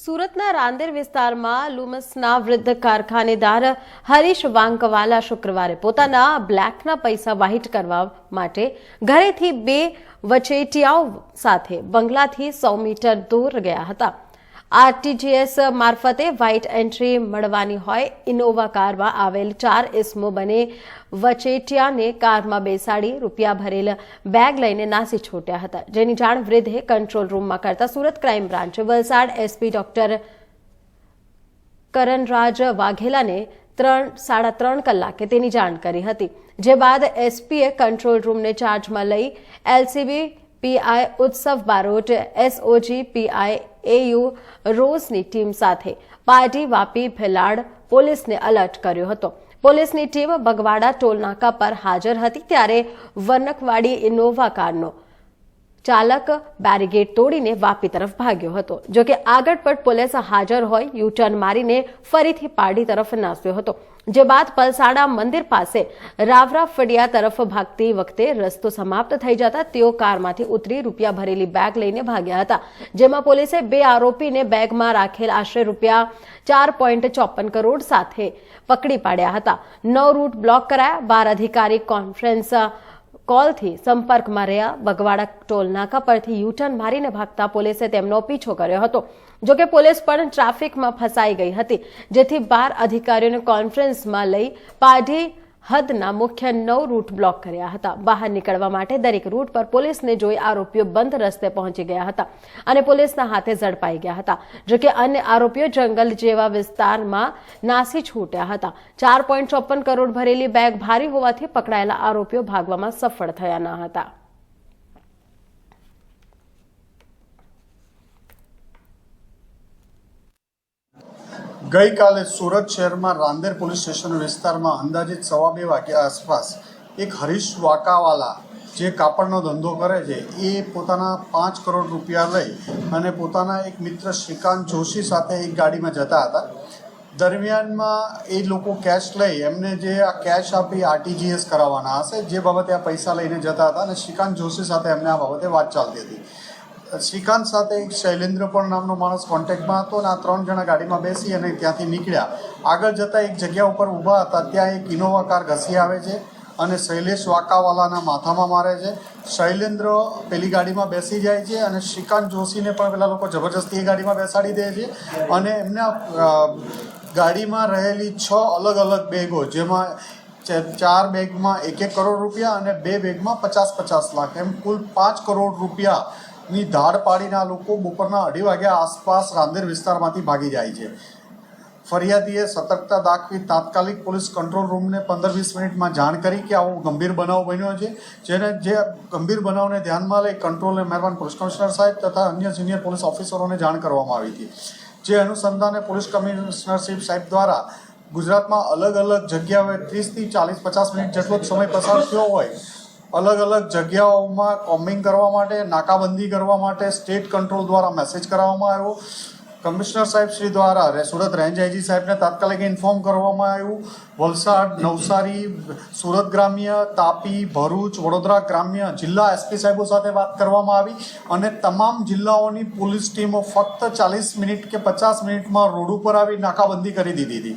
સુરતના રાંદેર વિસ્તારમાં લુમસના વૃદ્ધ કારખાનેદાર હરીશ વાંકવાલા શુક્રવારે પોતાના બ્લેકના પૈસા વ્હાઇટ કરવા માટે ઘરેથી બે વચેટિયાઓ સાથે બંગલાથી સો મીટર દૂર ગયા હતા. આરટીજીએસ મારફતે વ્હાઇટ એન્ટ્રી મળવાની હોય. ઇનોવા કારમાં આવેલ ચાર ઇસમો બને. વચેટિયાને કારમાં બેસાડી રૂપિયા ભરેલ બેગ લઈને નાસી છૂટ્યા હતા. જેની જાણ વૃદ્ધે કંટ્રોલ રૂમમાં કરતા Surat crime branch Valsad SP doctor Karanraj વાઘેલાને ત્રણ, સાડા ત્રણ કલાકે તેની જાણ કરી હતી. જે બાદ એસપીએ કંટ્રોલ રૂમને ચાર્જમાં લઈ LCB PI Utsav Barot, SOG PI A U રોઝની team સાથે પાર્ટી વાપી ભેલાડ પોલીસને અલર્ટ કર્યો હતો. પોલીસની ટીમ બગવાડા ટોલનાકા પર હાજર હતી ત્યારે વનકવાડી ઇનોવા કારનો ચાલક બેરીગેટ તોડીને વાપી તરફ ભાગ્યો હતો. જોકે આગળ પણ પોલીસ હાજર હોય, યુટર્ન મારીને ફરીથી પારડી તરફ નાસ્યો હતો. જે બાદ પલસાડા મંદિર પાસે રાવરા ફળિયા તરફ ભાગતી વખતે રસ્તો સમાપ્ત થઈ જતા તેઓ કારમાંથી ઉતરી રૂપિયા ભરેલી બેગ લઈને ભાગ્યા હતા. જેમાં પોલીસે બે આરોપીને બેગમાં રાખેલ આશરે રૂપિયા ચાર પોઈન્ટ ચોપન કરોડ સાથે પકડી પાડ્યા હતા. નવ રૂટ બ્લોક કરાયા. બાર અધિકારી કોન્ફરન્સ કોલથી સંપર્કમાં રહ્યા. બગવાડા ટોલ નાકા પરથી યુટર્ન મારીને ભાગતા પોલીસે તેમનો પીછો કર્યો હતો. જોકે પોલીસ પણ ટ્રાફિકમાં ફસાઈ ગઈ હતી, જેથી બાર અધિકારીઓને કોન્ફરન્સમાં લઈ પાઢી હદના મુખ્ય નવ રૂટ બ્લોક કર્યા હતા. બહાર નીકળવા માટે દરેક રૂટ પર પોલીસને જોઈ આરોપીઓ બંધ રસ્તે પહોંચી ગયા હતા અને પોલીસના હાથે ઝડપાઈ ગયા હતા. જોકે અન્ય આરોપીઓ જંગલ જેવા વિસ્તારમાં નાસી છૂટ્યા હતા. ચાર પોઈન્ટ ચોપન કરોડ ભરેલી બેગ ભારી હોવાથી પકડાયેલા આરોપીઓ ભાગવામાં સફળ થયા ન હતા. ગઈકાલે સુરત શહેરમાં રાંદેર પોલીસ સ્ટેશન વિસ્તારમાં અંદાજિત સવા બે વાગ્યા આસપાસ એક હરીશ વાકાવાલા જે કાપડનો ધંધો કરે છે, એ પોતાના પાંચ કરોડ રૂપિયા લઈ અને પોતાના એક મિત્ર શ્રીકાંત જોશી સાથે એક ગાડીમાં જતા હતા. દરમિયાનમાં એ લોકો કેશ લઈ એમને જે આ કેશ આપી આરટીજીએસ કરાવવાના હશે, જે બાબતે આ પૈસા લઈને જતા હતા અને શ્રીકાંત જોશી સાથે એમને આ બાબતે વાત ચાલતી હતી. શ્રીકાંત સાથે એક શૈલેન્દ્ર પણ નામનો માણસ કોન્ટેક્ટમાં હતો અને આ ત્રણ જણા ગાડીમાં બેસી અને ત્યાંથી નીકળ્યા. આગળ જતાં એક જગ્યા ઉપર ઊભા હતા, ત્યાં એક ઇનોવા કાર ઘસી આવે છે અને શૈલેષ વાકાવાલાના માથામાં મારે છે. શૈલેન્દ્ર પેલી ગાડીમાં બેસી જાય છે અને શ્રીકાંત જોશીને પણ પેલા લોકો જબરજસ્તી એ ગાડીમાં બેસાડી દે છે અને એમના ગાડીમાં રહેલી છ અલગ અલગ બેગો, જેમાં ચાર બેગમાં એક એક કરોડ રૂપિયા અને બે બેગમાં પચાસ પચાસ લાખ, એમ કુલ પાંચ કરોડ રૂપિયાની ધાડ પાડીને આ લોકો બપોરના અઢી વાગ્યા આસપાસ રાંદેર વિસ્તારમાંથી ભાગી જાય છે. ફરિયાદીએ સતર્કતા દાખવી તાત્કાલિક પોલીસ કંટ્રોલ રૂમને પંદર વીસ મિનિટમાં જાણ કરી કે આવો ગંભીર બનાવ બન્યો છે. જેને જે ગંભીર બનાવને ધ્યાનમાં લઈ કંટ્રોલ મહેરબાન પોલીસ કમિશનર સાહેબ તથા અન્ય સિનિયર પોલીસ ઓફિસરોને જાણ કરવામાં આવી હતી. જે અનુસંધાને પોલીસ કમિશનરશીપ સાહેબ દ્વારા ગુજરાતમાં અલગ અલગ જગ્યાઓએ ત્રીસથી ચાલીસ પચાસ મિનિટ જેટલો સમય પસાર થયો હોય અલગ અલગ જગ્યાઓમાં કોમ્બિંગ કરવા માટે, નાકાબંધી કરવા માટે સ્ટેટ કંટ્રોલ દ્વારા મેસેજ કરાવવામાં આવ્યો. કમિશનર સાહેબ શ્રી દ્વારા સુરત રેન્જ આઈજી સાહેબને તાત્કાલિક ઇન્ફોર્મ કરવામાં આવ્યું. વલસાડ, નવસારી, સુરત ગ્રામ્ય, તાપી, ભરૂચ, વડોદરા ગ્રામ્ય જિલ્લા એસપી સાહેબો સાથે વાત કરવામાં આવી અને તમામ જિલ્લાઓની પોલીસ ટીમો ફક્ત ચાલીસ મિનિટ કે પચાસ મિનિટમાં રોડ ઉપર આવી નાકાબંધી કરી દીધી હતી.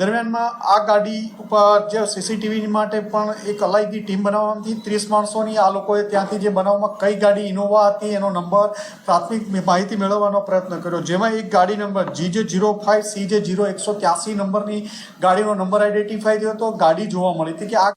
દરમિયાનમાં આ ગાડી ઉપર જે સીસીટીવી માટે પણ એક અલાયદી ટીમ બનાવવાની હતી. ત્રીસ માણસોની આ લોકોએ ત્યાંથી જે બનાવમાં કઈ ગાડી ઇનોવા હતી, એનો નંબર, પ્રાથમિક માહિતી મેળવવાનો પ્રયત્ન કર્યો. જેમાં એક ગાડી number G J zero five C J zero એકસો ત્યાસી નંબરની ગાડીનો નંબર આઈડેન્ટિફાઈ થયો હતો. ગાડી જોવા મળી હતી કે આ